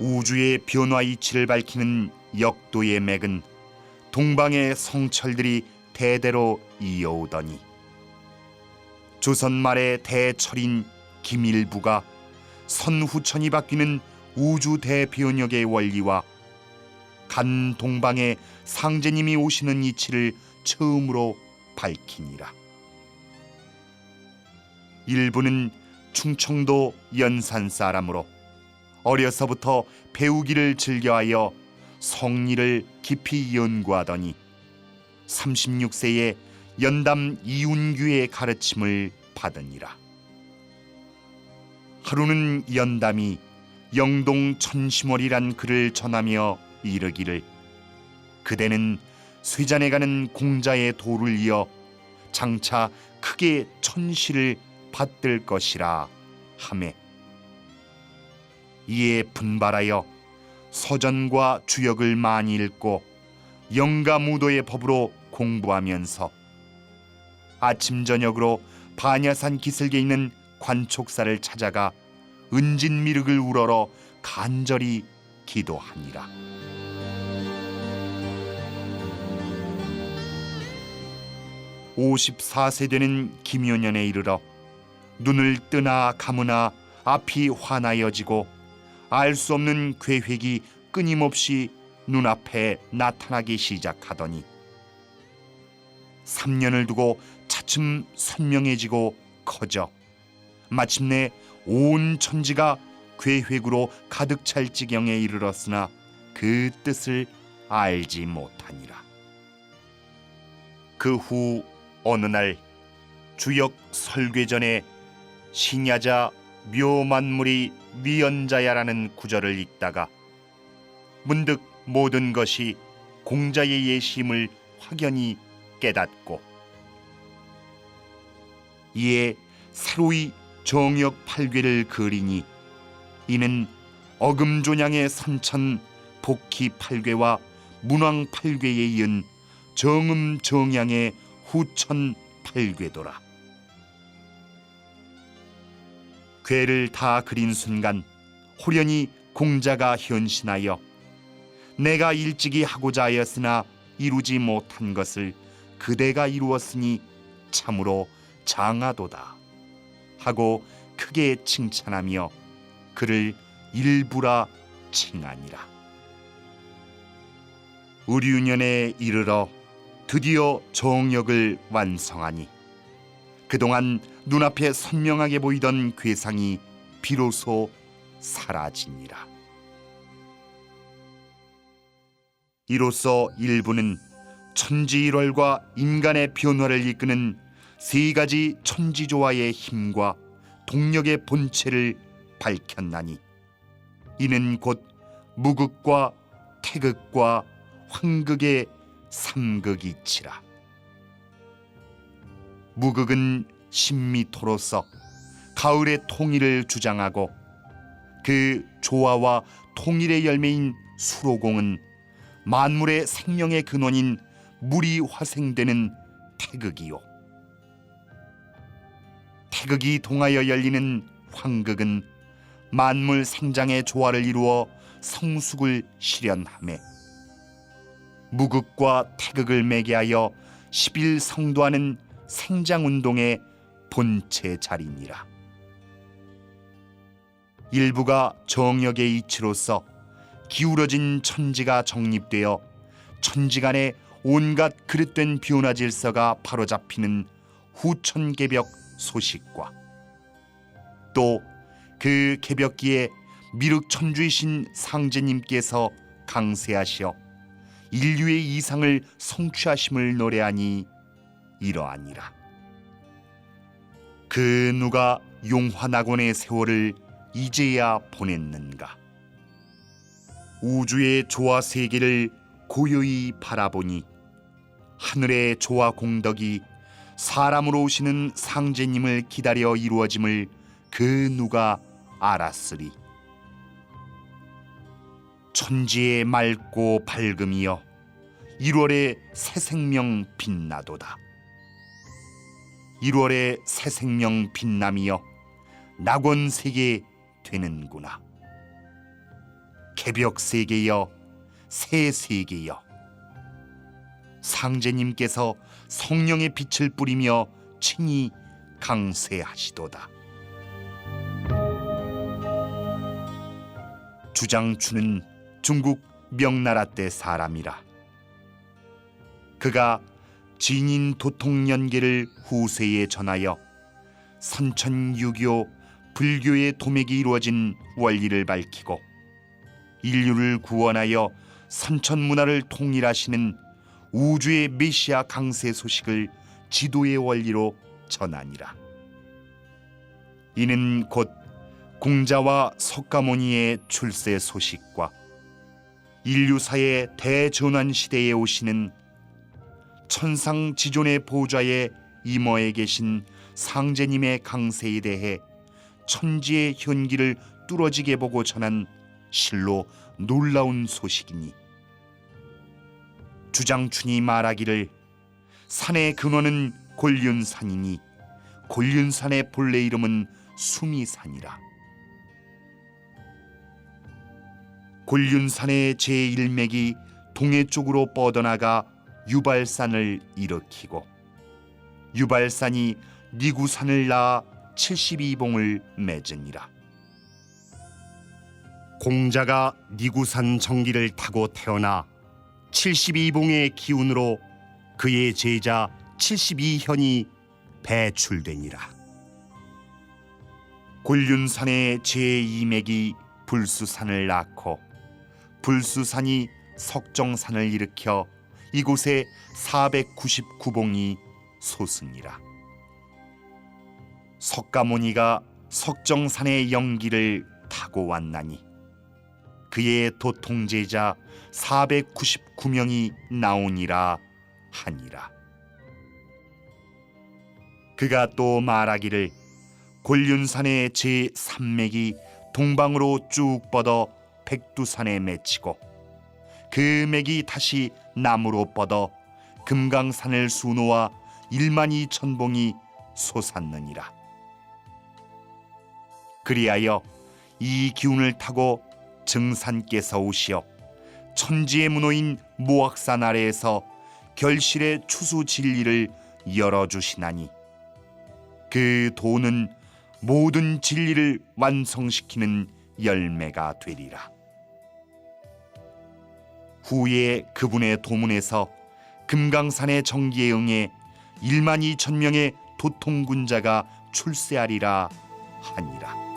우주의 변화 이치를 밝히는 역도의 맥은 동방의 성철들이 대대로 이어오더니 조선 말의 대철인 김일부가 선후천이 바뀌는 우주 대변혁의 원리와 간 동방의 상제님이 오시는 이치를 처음으로 밝히니라. 일부는 충청도 연산 사람으로 어려서부터 배우기를 즐겨하여 성리를 깊이 연구하더니 36세에 연담 이운규의 가르침을 받으니라. 하루는 연담이 영동 천시월이란 글을 전하며 이르기를 그대는 쇠잔에 가는 공자의 도를 이어 장차 크게 천시를 받들 것이라 하매 이에 분발하여 서전과 주역을 많이 읽고 영가무도의 법으로 공부하면서 아침 저녁으로 반야산 기슭에 있는 관촉사를 찾아가 은진미륵을 우러러 간절히 기도하니라. (54세) 되는 김효년에 이르러 눈을 뜨나 감으나 앞이 환하여지고 알 수 없는 계획이 끊임없이 눈앞에 나타나기 시작하더니 3년을 두고 차츰 선명해지고 커져 마침내 온 천지가 계획으로 가득 찰 지경에 이르렀으나 그 뜻을 알지 못하니라. 그 후 어느 날 주역 설괴전에 신야자 묘만 물이 위연자야라는 구절을 읽다가 문득 모든 것이 공자의 예심을 확연히 깨닫고 이에 새로이 정역 팔괘를 그리니 이는 어금조냥의 선천 복희 팔괘와 문왕 팔괘에 이은 정음 정양의 후천 팔괘도라. 괴를 다 그린 순간 호련히 공자가 현신하여 내가 일찍이 하고자 하였으나 이루지 못한 것을 그대가 이루었으니 참으로 장하도다 하고 크게 칭찬하며 그를 일부라 칭하니라. 의류년에 이르러 드디어 정역을 완성하니 그동안 눈앞에 선명하게 보이던 괴상이 비로소 사라지니라 이로써 일부는 천지일월과 인간의 변화를 이끄는 세 가지 천지조화의 힘과 동력의 본체를 밝혔나니 이는 곧 무극과 태극과 황극의 삼극이치라. 무극은 신미토로 서 가을의 통일을 주장하고 그 조화와 통일의 열매인 수로공은 만물의 생명의 근원인 물이 화생되는 태극이요. 태극이 동하여 열리는 황극은 만물 생장의 조화를 이루어 성숙을 실현하매 무극과 태극을 매개하여 10일 성도하는 생장 운동의 본체 자리니라. 일부가 정역의 이치로서 기울어진 천지가 정립되어 천지간의 온갖 그릇된 변화 질서가 바로잡히는 후천개벽 소식과 또 그 개벽기에 미륵 천주이신 상제님께서 강세하시어 인류의 이상을 성취하심을 노래하니 이러하니라. 그 누가 용화낙원의 세월을 이제야 보냈는가? 우주의 조화 세계를 고요히 바라보니 하늘의 조화 공덕이 사람으로 오시는 상제님을 기다려 이루어짐을 그 누가 알았으리. 천지의 맑고 밝음이여 1월의 새 생명 빛나도다. 1월의 새 생명 빛남이여 낙원 세계 되는구나. 개벽 세계여 새 세계여 상제님께서 성령의 빛을 뿌리며 친히 강세하시도다. 주장추는 중국 명나라 때 사람이라. 그가 진인 도통 연계를 후세에 전하여 선천유교 불교의 도맥이 이루어진 원리를 밝히고 인류를 구원하여 선천 문화를 통일하시는 우주의 메시아 강세 소식을 지도의 원리로 전하니라. 이는 곧 공자와 석가모니의 출세 소식과 인류사의 대전환 시대에 오시는 천상 지존의 보좌에 임어에 계신 상제님의 강세에 대해 천지의 현기를 뚫어지게 보고 전한 실로 놀라운 소식이니. 주장춘이 말하기를 산의 근원은 골륜산이니 골륜산의 본래 이름은 수미산이라. 골륜산의 제1맥이 동해 쪽으로 뻗어나가 유발산을 일으키고 유발산이 니구산을 낳아 72봉을 맺으니라 공자가 니구산 정기를 타고 태어나 72봉의 기운으로 그의 제자 72현이 배출되니라. 곤륜산의 제2맥이 불수산을 낳고 불수산이 석정산을 일으켜 이곳에 499봉이 솟으니라. 석가모니가 석정산의 영기를 타고 왔나니 그의 도통제자 499명이 나오니라 하니라. 그가 또 말하기를 곤륜산의 제3맥이 동방으로 쭉 뻗어 백두산에 맺히고 그 맥이 다시 남으로 뻗어 금강산을 수놓아 1만 2천 봉이 솟았느니라. 그리하여 이 기운을 타고 증산께서 오시어 천지의 문호인 모악산 아래에서 결실의 추수 진리를 열어주시나니 그 도는 모든 진리를 완성시키는 열매가 되리라. 후에 그분의 도문에서 금강산의 정기에 응해 1만 2천 명의 도통군자가 출세하리라 하니라.